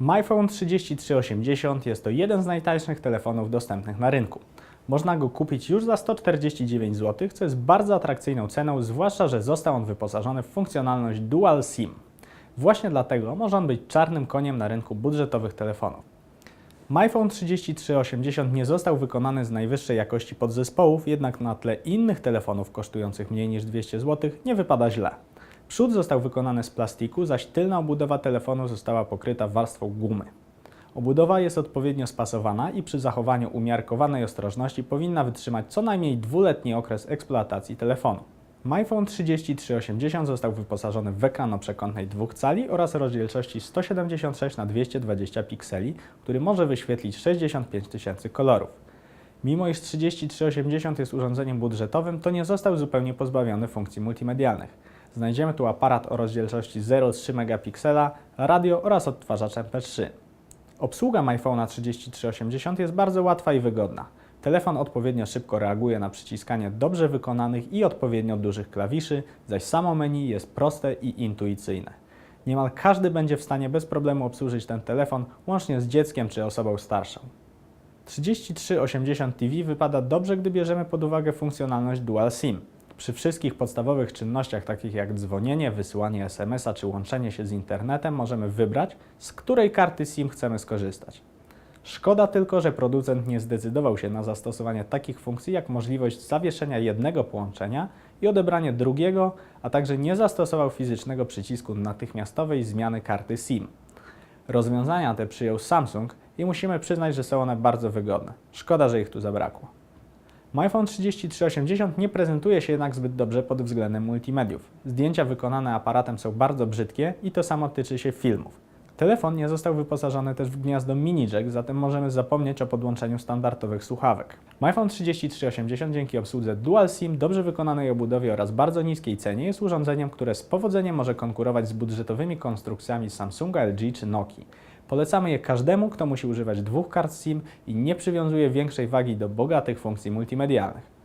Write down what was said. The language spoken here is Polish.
MyPhone 3380 jest to jeden z najtańszych telefonów dostępnych na rynku. Można go kupić już za 149 zł, co jest bardzo atrakcyjną ceną, zwłaszcza, że został on wyposażony w funkcjonalność Dual SIM. Właśnie dlatego może on być czarnym koniem na rynku budżetowych telefonów. MyPhone 3380 nie został wykonany z najwyższej jakości podzespołów, jednak na tle innych telefonów kosztujących mniej niż 200 zł nie wypada źle. Przód został wykonany z plastiku, zaś tylna obudowa telefonu została pokryta warstwą gumy. Obudowa jest odpowiednio spasowana i przy zachowaniu umiarkowanej ostrożności powinna wytrzymać co najmniej dwuletni okres eksploatacji telefonu. MyPhone 3380 został wyposażony w ekran o przekątnej 2 cali oraz rozdzielczości 176 na 220 pikseli, który może wyświetlić 65 tysięcy kolorów. Mimo iż 3380 jest urządzeniem budżetowym, to nie został zupełnie pozbawiony funkcji multimedialnych. Znajdziemy tu aparat o rozdzielczości 0,3 megapiksela, radio oraz odtwarzacz MP3. Obsługa MyPhone'a 3380 jest bardzo łatwa i wygodna. Telefon odpowiednio szybko reaguje na przyciskanie dobrze wykonanych i odpowiednio dużych klawiszy, zaś samo menu jest proste i intuicyjne. Niemal każdy będzie w stanie bez problemu obsłużyć ten telefon, łącznie z dzieckiem czy osobą starszą. 3380 TV wypada dobrze, gdy bierzemy pod uwagę funkcjonalność Dual SIM. Przy wszystkich podstawowych czynnościach, takich jak dzwonienie, wysyłanie SMS-a czy łączenie się z internetem, możemy wybrać, z której karty SIM chcemy skorzystać. Szkoda tylko, że producent nie zdecydował się na zastosowanie takich funkcji jak możliwość zawieszenia jednego połączenia i odebranie drugiego, a także nie zastosował fizycznego przycisku natychmiastowej zmiany karty SIM. Rozwiązania te przyjął Samsung i musimy przyznać, że są one bardzo wygodne. Szkoda, że ich tu zabrakło. MyPhone 3380 nie prezentuje się jednak zbyt dobrze pod względem multimediów. Zdjęcia wykonane aparatem są bardzo brzydkie i to samo tyczy się filmów. Telefon nie został wyposażony też w gniazdo mini jack, zatem możemy zapomnieć o podłączeniu standardowych słuchawek. MyPhone 3380 dzięki obsłudze Dual SIM, dobrze wykonanej obudowie oraz bardzo niskiej cenie jest urządzeniem, które z powodzeniem może konkurować z budżetowymi konstrukcjami Samsunga, LG czy Nokii. Polecamy je każdemu, kto musi używać dwóch kart SIM i nie przywiązuje większej wagi do bogatych funkcji multimedialnych.